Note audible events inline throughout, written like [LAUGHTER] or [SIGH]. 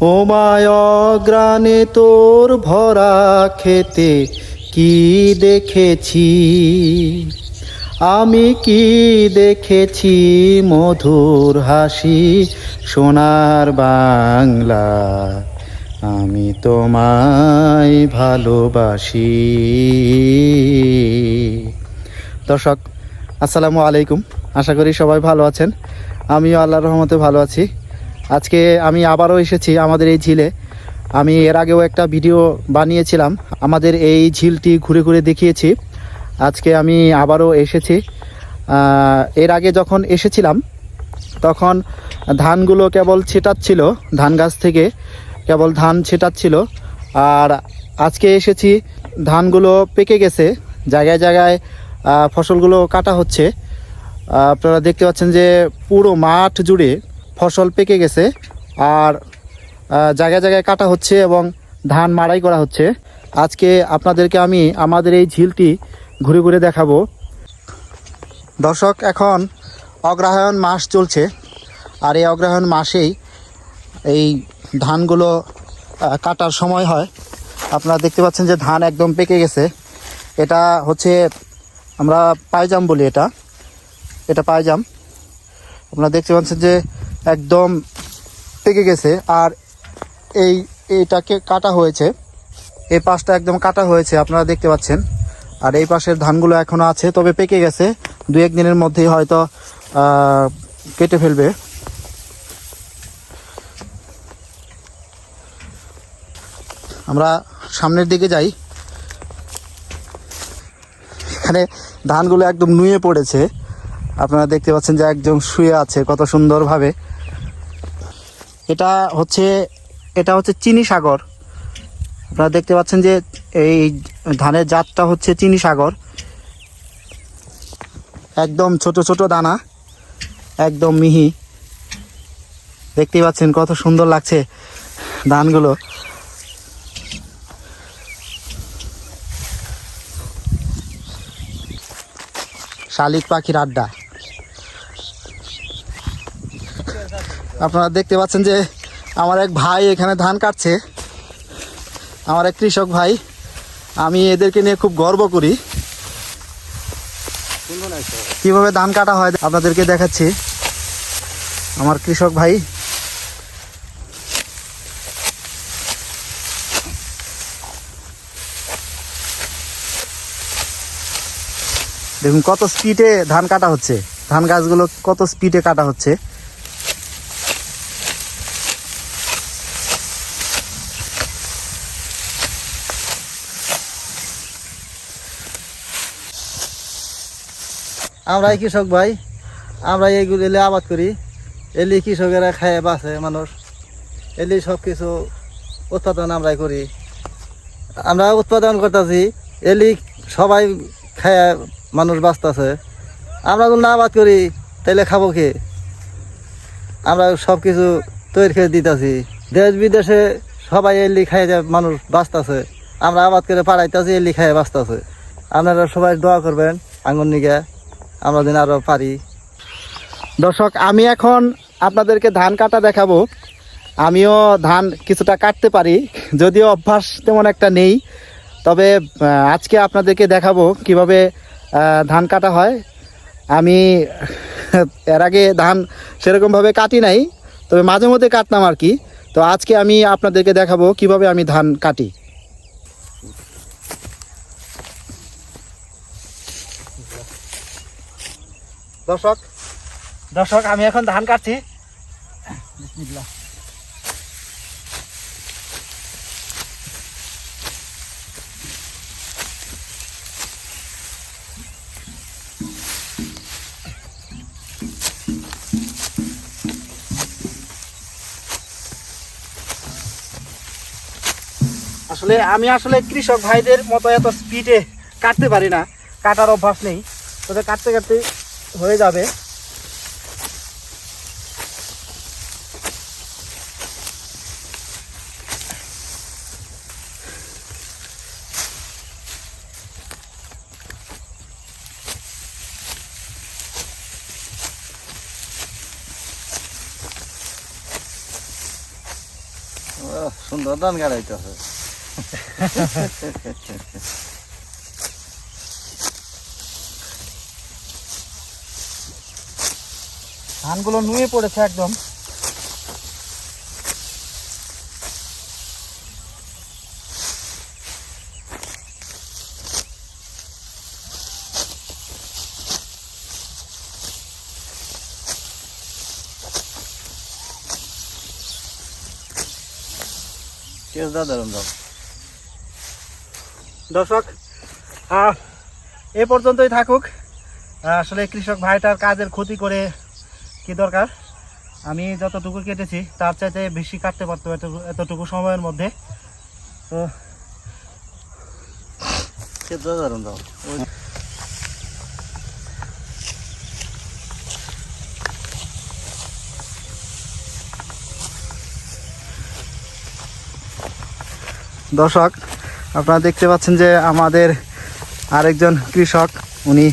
ও মায়গ্রানে তোর ভরা খেতে কি দেখেছি? আমি কি দেখেছি মধুর হাসি? সোনার বাংলা আমি তোমায় ভালোবাসি। দর্শক, আসসালামু আলাইকুম। আশা করি সবাই ভালো আছেন। আমিও আল্লাহর রহমতে ভালো আছি। আজকে আমি আবারও এসেছি আমাদের এই ঝিলে। আমি এর আগেও একটা ভিডিও বানিয়েছিলাম। আমাদের এই ঝিলটি ঘুরে ঘুরে দেখিয়েছি। আজকে আমি আবারও এসেছি। এর আগে যখন এসেছিলাম, তখন ধানগুলো কেবল ছেটাচ্ছিল, ধান গাছ থেকে কেবল ধান ছেটাচ্ছিল। আর আজকে এসেছি, ধানগুলো পেকে গেছে, জায়গায় জায়গায় ফসলগুলো কাটা হচ্ছে। আপনারা দেখতে পাচ্ছেন যে পুরো মাঠ জুড়ে ফসল পেকে গেছে আর জায়গায় জায়গায় কাটা হচ্ছে এবং ধান মাড়াই করা হচ্ছে। আজকে আপনাদেরকে আমি আমাদের এই ঝিলটি ঘুরে ঘুরে দেখাবো। দর্শক, এখন অগ্রহায়ণ মাস চলছে আর এই অগ্রহায়ণ মাসেই এই ধানগুলো কাটার সময় হয়। আপনারা দেখতে পাচ্ছেন যে ধান একদম পেকে গেছে। এটা হচ্ছে আমরা পায়জাম বলি এটা। এটা পায়জাম। আপনারা দেখতে পাচ্ছেন যে একদম পেকে গেছে আর এই এইটাকে কাটা হয়েছে। এই পাশটা একদম কাটা হয়েছে, আপনারা দেখতে পাচ্ছেন। আর এই পাশের ধানগুলো এখনও আছে, তবে পেকে গেছে। দু এক দিনের মধ্যেই হয়তো কেটে ফেলবে। আমরা সামনের দিকে যাই। এখানে ধানগুলো একদম নুয়ে পড়েছে। আপনারা দেখতে পাচ্ছেন যে একদম শুয়ে আছে কত সুন্দরভাবে। এটা হচ্ছে এটা হচ্ছে চিনি সাগর। আপনারা দেখতে পাচ্ছেন যে এই ধানের জাতটা হচ্ছে চিনি সাগর। একদম ছোট ছোট দানা, একদম মিহি। দেখতেই পাচ্ছেন কত সুন্দর লাগছে ধানগুলো। শালিক পাখির আড্ডা। আপনারা দেখতে পাচ্ছেন যে আমার এক ভাই এখানে ধান কাটছে। আমার এক কৃষক ভাই। আমি এদেরকে নিয়ে খুব গর্ব করি। কীভাবে ধান কাটা হয় আপনাদেরকে দেখাচ্ছি। আমার কৃষক ভাই। দেখুন কত স্পিডে ধান কাটা হচ্ছে। ধান গাছগুলো কত স্পিডে কাটা হচ্ছে। আমরাই কৃষক ভাই আমরা এইগুলি এলে আবাদ করি। এলি কৃষকেরা খায়, বাঁচে মানুষ। এলি সব কিছু উৎপাদন আমরাই করি। আমরা উৎপাদন করতেছি, এলি সবাই খায়, মানুষ বাঁচতেছে। আমরা যদি না আবাদ করি তাহলে খাব কে? আমরা সব কিছু তৈরি করে দিতেছি। দেশ বিদেশে সবাই এলি খাই মানুষ বাঁচতেছে। আমরা আবাদ করে পাড়াইতেছি, এলি খায়, বাঁচতেছে। আপনারা সবাই দোয়া করবেন আঙুর নিগে। আমরা যেন আরও পারি। দর্শক, আমি এখন আপনাদেরকে ধান কাটা দেখাবো। আমিও ধান কিছুটা কাটতে পারি, যদিও অভ্যাস তেমন একটা নেই। তবে আজকে আপনাদেরকে দেখাবো কীভাবে ধান কাটা হয়। আমি, এর আগে ধান সেরকমভাবে কাটি নাই, তবে মাঝে মধ্যে কাটতাম আর কি। তো আজকে আমি আপনাদেরকে দেখাবো কীভাবে আমি ধান কাটি। দর্শক দর্শক আমি এখন ধান কাটছি। আসলে আমি আসলে কৃষক ভাইদের মতো এত স্পিডে কাটতে পারি না। কাটার অভ্যাস নেই। তবে কাটতে কাটতে হয়ে যাবে। সুন্দর দান গাড়াইতে হবে [LAUGHS] ধানগুলো নুয়ে পড়েছে একদম। দর্শক এ পর্যন্তই থাকুক। আসলে কৃষক ভাইটার কাজের ক্ষতি করে কি দরকার? আমি যতটুকু কেটেছি, তার চাইতে বেশি কাটতে পারতো এত- এতটুকু সময়ের মধ্যে। তো দর্শক, আপনারা দেখতে পাচ্ছেন যে আমাদের আরেকজন কৃষক, উনি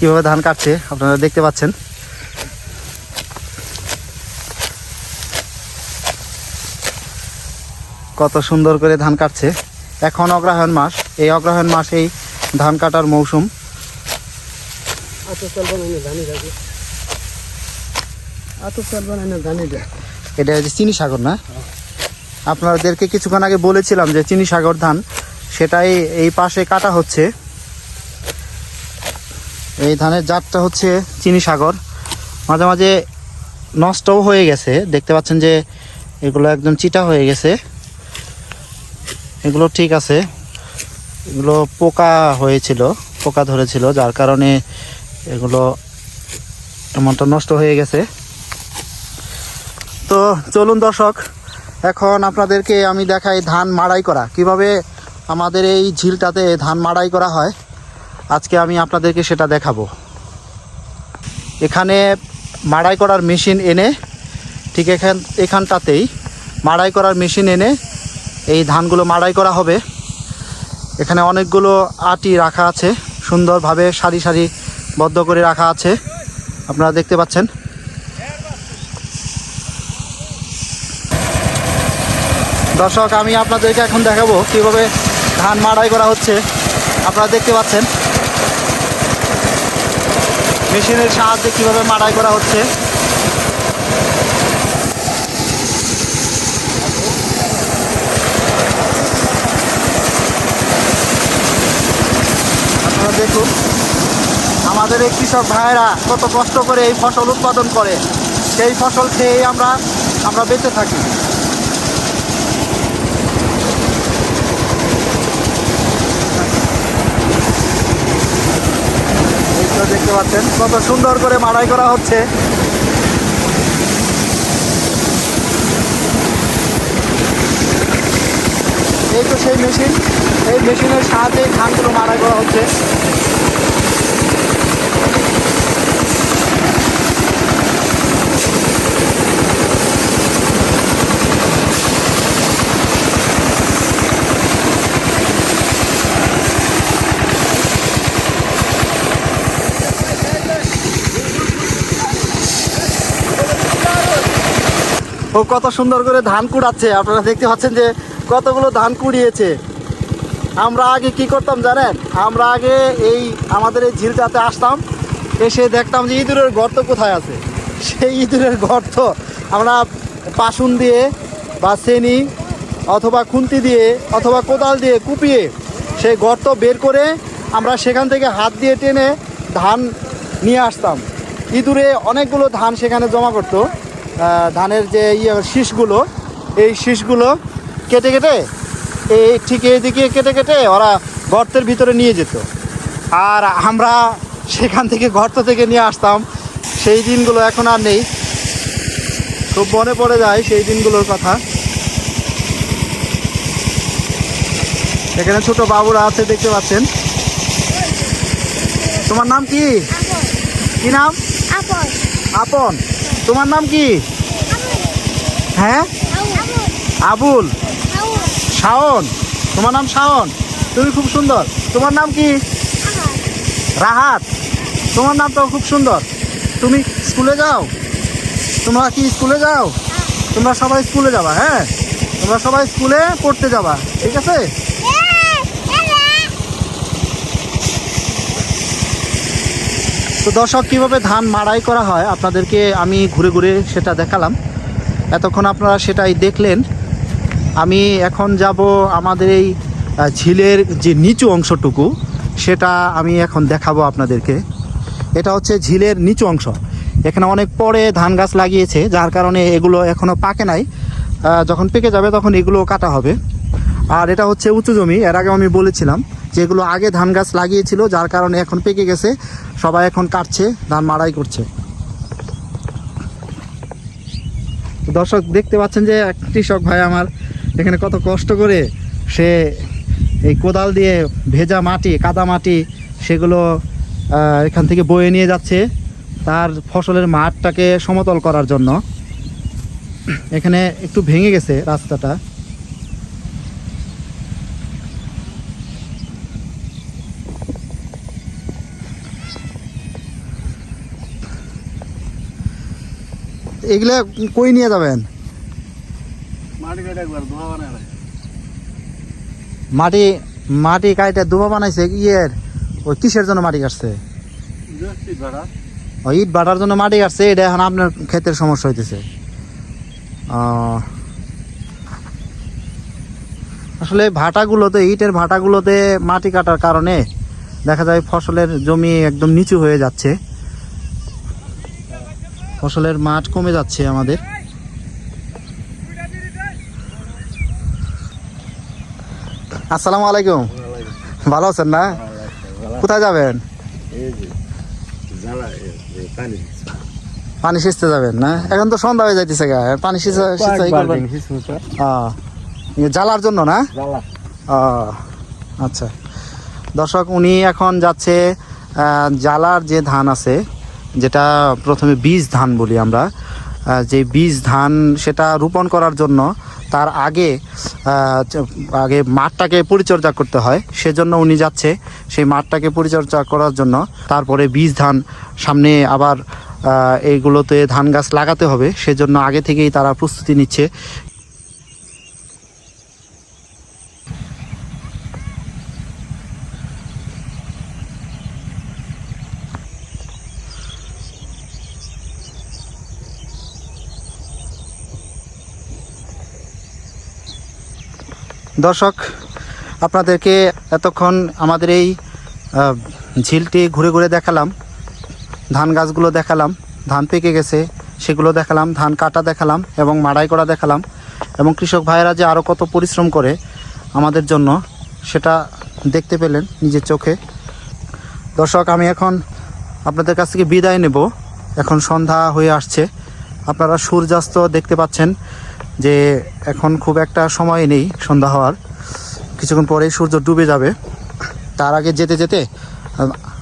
কীভাবে ধান কাটছে, আপনারা দেখতে পাচ্ছেন। কত সুন্দর করে ধান কাটছে। এখন অগ্রহায়ণ মাস। এই অগ্রহায়ণ মাসেই ধান কাটার মৌসুম। ধানি দে এটা হচ্ছে চিনি সাগর না? আপনাদেরকে কিছুক্ষণ আগে বলেছিলাম যে চিনি সাগর ধান সেটাই এই পাশে কাটা হচ্ছে। এই ধানের জাতটা হচ্ছে চিনি সাগর। মাঝে মাঝে নষ্টও হয়ে গেছে। দেখতে পাচ্ছেন যে এগুলো একদম চিটা হয়ে গেছে। এগুলো ঠিক আছে। এগুলো পোকা হয়েছিল, পোকা ধরেছিল, যার কারণে এগুলো এমনটা নষ্ট হয়ে গেছে। তো চলুন দর্শক, এখন আপনাদেরকে আমি দেখাই ধান মাড়াই করা। কীভাবে আমাদের এই ঝিলটাতে ধান মাড়াই করা হয়, আজকে আমি আপনাদেরকে সেটা দেখাবো। এখানে মাড়াই করার মেশিন এনে, ঠিক এখান এখানটাতেই মাড়াই করার মেশিন এনে এই ধানগুলো মাড়াই করা হবে। এখানে অনেকগুলো আটি রাখা আছে, সুন্দরভাবে সারি সারি বদ্ধ করে রাখা আছে। আপনারা দেখতে পাচ্ছেন। দর্শক, আমি আপনাদেরকে এখন দেখাবো কীভাবে ধান মাড়াই করা হচ্ছে। আপনারা দেখতে পাচ্ছেন। মেশিনের সাহায্যে কীভাবে মাড়াই করা হচ্ছে। দেখুন। আমাদের এই কৃষক ভাইয়েরা কত কষ্ট করে এই ফসল উৎপাদন করে। সেই ফসল খেয়েই আমরা আমরা বেঁচে থাকি। দেখতে পাচ্ছেন, কত সুন্দর করে মাড়াই করা হচ্ছে। এই তো সেই মেশিন। এই মেশিনের সাহায্যে ধানগুলো মাড়াই করা হচ্ছে। ও কত সুন্দর করে ধান কুড়াচ্ছে। আপনারা দেখতে পাচ্ছেন যে কতগুলো ধান কুড়িয়েছে? আমরা আগে কি করতাম জানেন? আমরা আগে এই আমাদের এই ঝিলটাতে আসতাম, এসে দেখতাম যে ইঁদুরের গর্ত কোথায় আছে। সেই ইঁদুরের গর্ত আমরা পাশুন দিয়ে বা সেনি অথবা খুন্তি দিয়ে অথবা কোদাল দিয়ে কুপিয়ে সেই গর্ত বের করে আমরা সেখান থেকে হাত দিয়ে টেনে ধান নিয়ে আসতাম। ইঁদুরে অনেকগুলো ধান সেখানে জমা করতো। ধানের যে ইয়ে শীষগুলো এই শীষগুলো কেটে কেটে? এই ঠিক এইদিকে কেটে কেটে ওরা গর্তের ভিতরে নিয়ে যেত। আর আমরা সেখান থেকে গর্ত থেকে নিয়ে আসতাম। সেই দিনগুলো এখন আর নেই। খুব মনে পড়ে যায় সেই দিনগুলোর কথা। এখানে ছোট বাবুরা আছে দেখতে পাচ্ছেন। তোমার নাম কি? কি নাম? আপন। আপন। তোমার নাম কি? হ্যাঁ? আবুল। শাওন। তোমার নাম শাওন? তুমি খুব সুন্দর। তোমার নাম কি? রাহাত। তোমার নাম তো খুব সুন্দর। তুমি স্কুলে যাও। তোমরা কি স্কুলে যাও? তোমরা সবাই স্কুলে যাবা হ্যাঁ? তোমরা সবাই স্কুলে পড়তে যাবা, ঠিক আছে? তো দর্শক, কীভাবে ধান মাড়াই করা হয় আপনাদেরকে আমি ঘুরে ঘুরে সেটা দেখালাম। এতক্ষণ আপনারা সেটাই দেখলেন। আমি এখন যাব আমাদের এই ঝিলের যে নিচু অংশটুকু, সেটা আমি এখন দেখাবো আপনাদেরকে। এটা হচ্ছে ঝিলের নিচু অংশ। এখানে অনেক পরে ধান গাছ লাগিয়েছে, যার কারণে এগুলো এখনও পাকে নাই। যখন পেকে যাবে তখন এগুলো কাটা হবে। আর এটা হচ্ছে উঁচু জমি, এর আগে আমি বলেছিলাম যে এগুলো আগে ধান গাছ লাগিয়েছিল, যার কারণে এখন পেকে গেছে, সবাই এখন কাটছে, ধান মাড়াই করছে। দর্শক, দেখতে পাচ্ছেন যে কৃষক ভাই আমার এখানে কত কষ্ট করে সে এই কোদাল দিয়ে ভেজা মাটি, কাদা মাটি সেগুলো এখান থেকে বয়ে নিয়ে যাচ্ছে তার ফসলের মাঠটাকে সমতল করার জন্য। এখানে একটু ভেঙে গেছে রাস্তাটা। এগুলা কই নিয়ে যাবেন? মাটি মাটি কাইটে দুবা বানাইছে ইয়ের ওই কিসের জন্য মাটি কাটছে? ওই ইট বাটার জন্য মাটি কাটছে এটা এখন আপনার ক্ষেতের সমস্যা হইতেছে। আসলে ভাটাগুলোতে ইটের ভাটাগুলোতে মাটি কাটার কারণে দেখা যায় ফসলের জমি একদম নিচু হয়ে যাচ্ছে। ফসলের মাঠ কমে যাচ্ছে আমাদের। আসসালামু আলাইকুম। ভালো আছেন না? কোথায় যাবেন? পানি সিঁচতে যাবেন না? এখন তো সন্ধ্যা হয়ে যাইতেছে গা। পানি সিঁচাই করবেন। ইয়ে জ্বালার জন্য না? আচ্ছা। দর্শক উনি এখন যাচ্ছে জ্বালার যে ধান আছে যেটা প্রথমে বীজ ধান বলি আমরা যে বীজ ধান সেটা রোপণ করার জন্য তার আগে আগে মাঠটাকে পরিচর্যা করতে হয়। সেজন্য উনি যাচ্ছে সেই মাঠটাকে পরিচর্যা করার জন্য। তারপরে বীজ ধান, সামনে আবার এইগুলোতে ধান গাছ লাগাতে হবে। সেজন্য আগে থেকেই তারা প্রস্তুতি নিচ্ছে। দর্শক, আপনাদেরকে এতক্ষণ আমাদের এই ঝিলটি ঘুরে ঘুরে দেখালাম, ধান গাছগুলো দেখালাম, ধান পেকে গেছে, সেগুলো দেখালাম, ধান কাটা দেখালাম এবং মাড়াই করা দেখালাম এবং কৃষক ভাইয়েরা যে আরও কত পরিশ্রম করে আমাদের জন্য সেটা দেখতে পেলেন নিজের চোখে। দর্শক, আমি এখন আপনাদের কাছ থেকে বিদায় নেব। এখন সন্ধ্যা হয়ে আসছে। আপনারা সূর্যাস্ত দেখতে পাচ্ছেন। যে এখন খুব একটা সময় নেই সন্ধ্যা হওয়ার। কিছুক্ষণ পরেই সূর্য ডুবে যাবে। তার আগে যেতে যেতে,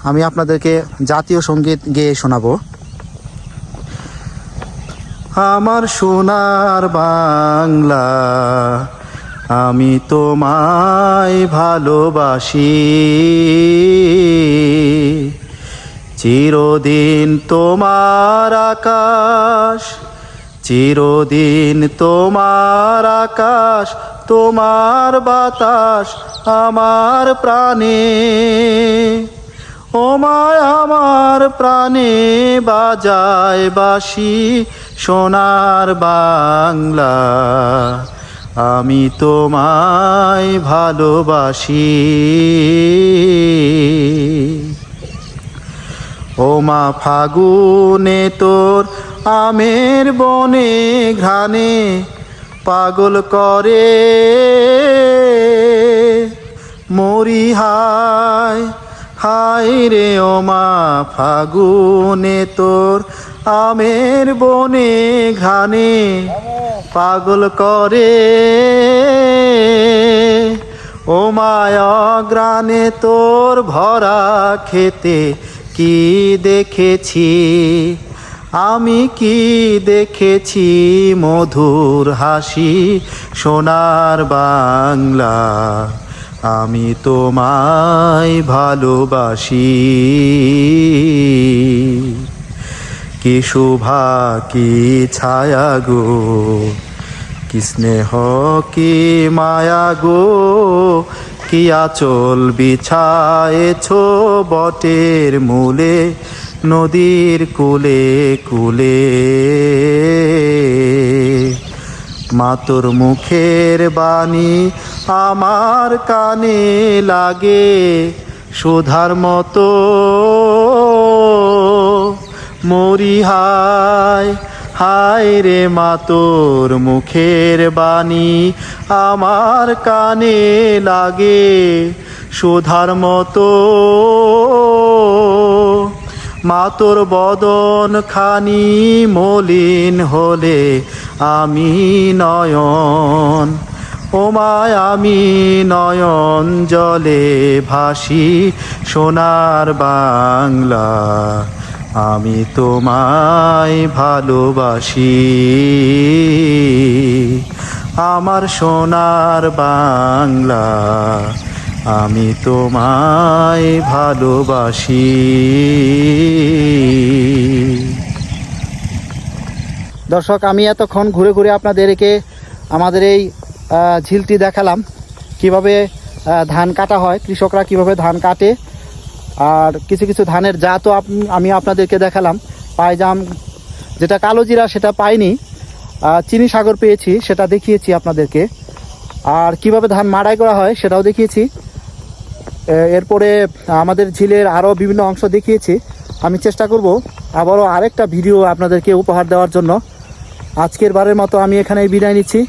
আমি আপনাদেরকে জাতীয় সংগীত গেয়ে শোনাবো। আমার সোনার বাংলা, আমি তোমায় ভালোবাসি। চিরদিন তোমার আকাশ চিরদিন তোমার আকাশ, তোমার বাতাস, আমার প্রাণে। ও মায়, আমার প্রাণে বাজায় বাসি সোনার বাংলা। আমি তোমায় ভালোবাসি। ও মা, ফাগুনে তোর আমের বনে ঘ্রাণে পাগল করে। মরি হায় হায় রে ও মা ফাগুনে তোর আমের বনে ঘ্রাণে পাগল করে। ও গ্রানে তোর ভরা খেতে কি দেখেছি? আমি কি দেখেছি মধুর হাসি সোনার বাংলা? আমি তোমায় ভালোবাসি। কি শোভা, কি ছায়া গো? কি স্নেহ, কি মায়া গো? কি আচল বিছায়েছ বটের মূলে? নদীর কুলে কুলে। মাতোর মুখের বাণী আমার কানে লাগে, সুধার মতো। মরি হায় হায় রে মাতোর মুখের বাণী আমার কানে লাগে, সুধার মতো। মাতোর বদন খানি মলিন হলে আমি নয়ন। ওমায় আমি নয়ন জলে ভাসি সোনার বাংলা। আমি তোমায় ভালোবাসি। আমার সোনার বাংলা। আমি তোমায় ভালোবাসি। দর্শক, আমি এতক্ষণ ঘুরে ঘুরে আপনাদেরকে আমাদের এই ঝিলটি দেখালাম। কীভাবে ধান কাটা হয়, কৃষকরা কীভাবে ধান কাটে, আর কিছু কিছু ধানের জাতও আমি আপনাদেরকে দেখালাম। পায়জাম, যেটা কালো জিরা, সেটা পাইনি। চিনি সাগর পেয়েছি, সেটা দেখিয়েছি আপনাদেরকে। আর কীভাবে ধান মাড়াই করা হয়, সেটাও দেখিয়েছি। এরপরে আমাদের ঝিলের আরও বিভিন্ন অংশ দেখিয়েছি। আমি চেষ্টা করব আবারও আরেকটা ভিডিও আপনাদেরকে উপহার দেওয়ার জন্য। আজকের বারের মতো আমি এখানেই বিদায় নিচ্ছি।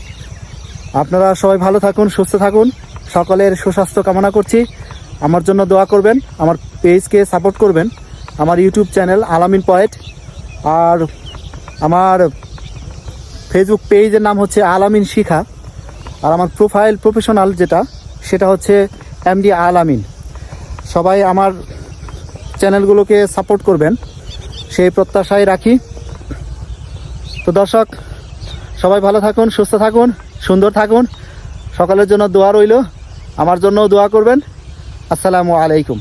আপনারা সবাই ভালো থাকুন, সুস্থ থাকুন। সকলের সুস্বাস্থ্য কামনা করছি। আমার জন্য দোয়া করবেন, আমার পেজকে সাপোর্ট করবেন। আমার ইউটিউব চ্যানেল আলামিন পয়েট। আর আমার ফেসবুক পেজের নাম হচ্ছে আলামিন শিখা। আর আমার প্রোফাইল প্রফেশনাল যেটা, সেটা হচ্ছে এমডি আলামিন সবাই আমার চ্যানেলগুলোকে সাপোর্ট করবেন। সেই প্রত্যাশায় রাখি। তো দর্শক, সবাই ভালো থাকুন, সুস্থ থাকুন, সুন্দর থাকুন। সকালের জন্য দোয়া রইল। আমার জন্যও দোয়া করবেন। আসসালামু আলাইকুম।